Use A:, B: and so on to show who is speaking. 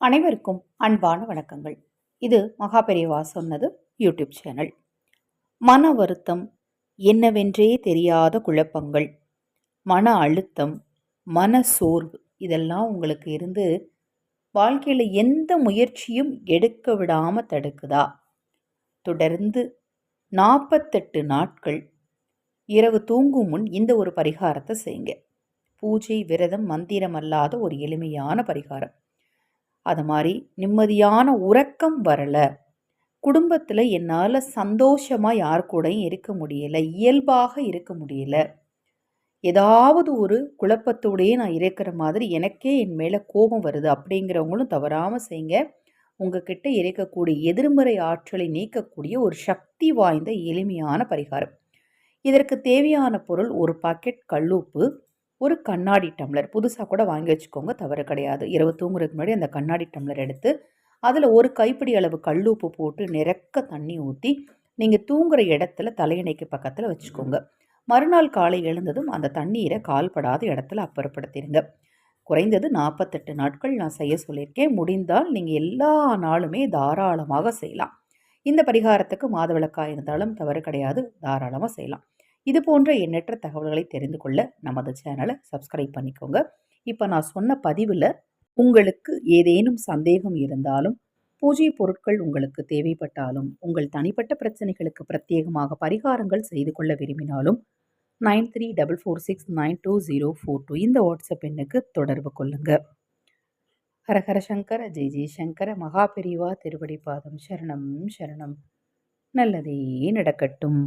A: அனைவருக்கும் அன்பான வணக்கங்கள். இது மகாபெரியவா சொன்னது யூடியூப் சேனல். மன வருத்தம் என்னவென்றே தெரியாத குழப்பங்கள் மன அழுத்தம் மன சோர்வு இதெல்லாம் உங்களுக்கு இருந்து வாழ்க்கையில் எந்த முயற்சியும் எடுக்க விடாமல் தடுக்குதா? தொடர்ந்து நாற்பத்தெட்டு நாட்கள் இரவு தூங்கும் முன் இந்த ஒரு பரிகாரத்தை செய்யுங்க. பூஜை விரதம் மந்திரம் அல்லாத ஒரு எளிமையான பரிகாரம். அது மாதிரி நிம்மதியான உறக்கம் வரலை. குடும்பத்தில் என்னால் சந்தோஷமாக யார் கூடயும் இருக்க முடியலை. இயல்பாக இருக்க முடியலை. ஏதாவது ஒரு குழப்பத்தோடையே நான் இருக்கிற மாதிரி எனக்கே என் மேலே கோபம் வருது. அப்படிங்கிறவங்களும் தவறாமல் செய்யுங்க உங்ககிட்ட இருக்கக்கூடிய எதிர்மறை ஆற்றலை நீக்கக்கூடிய ஒரு சக்தி வாய்ந்த எளிமையான பரிகாரம். இதற்கு தேவையான பொருள் ஒரு பாக்கெட் கல்லுப்பு ஒரு கண்ணாடி டம்ளர். புதுசாக கூட வாங்கி வச்சுக்கோங்க தவறு கிடையாது. இரவு தூங்குறதுக்கு முன்னாடி அந்த கண்ணாடி டம்ளர் எடுத்து அதில் ஒரு கைப்பிடி அளவு கல்லுப்பு போட்டு நிறக்க தண்ணி ஊற்றி நீங்கள் தூங்குற இடத்துல தலையணைக்கு பக்கத்தில் வச்சுக்கோங்க. மறுநாள் காலை எழுந்ததும் அந்த தண்ணீரை கால்படாத இடத்துல அப்புறப்படுத்திடுங்க. குறைந்தது நாற்பத்தெட்டு நாட்கள் நான் செய்ய சொல்லியிருக்கேன். முடிந்தால் நீங்கள் எல்லா நாளுமே தாராளமாக செய்யலாம். இந்த பரிகாரத்துக்கு மாதவிளக்காக இருந்தாலும் தவறு கிடையாது. தாராளமாக செய்யலாம். இது போன்ற எண்ணற்ற தகவல்களை தெரிந்து கொள்ள நமது சேனலை சப்ஸ்கிரைப் பண்ணிக்கோங்க. இப்போ நான் சொன்ன பதிவில் உங்களுக்கு ஏதேனும் சந்தேகம் இருந்தாலும் பூஜை பொருட்கள் உங்களுக்கு தேவைப்பட்டாலும் உங்கள் தனிப்பட்ட பிரச்சனைகளுக்கு பிரத்யேகமாக பரிகாரங்கள் செய்து கொள்ள விரும்பினாலும் nine three double four six nine two zero four two இந்த வாட்ஸ்அப் எண்ணுக்கு தொடர்பு கொள்ளுங்கள் ஹரஹர சங்கர ஜெய் ஜெய்சங்கர மகாபெரிவா திருவடி பாதம் சரணம் சரணம். நல்லதே நடக்கட்டும்.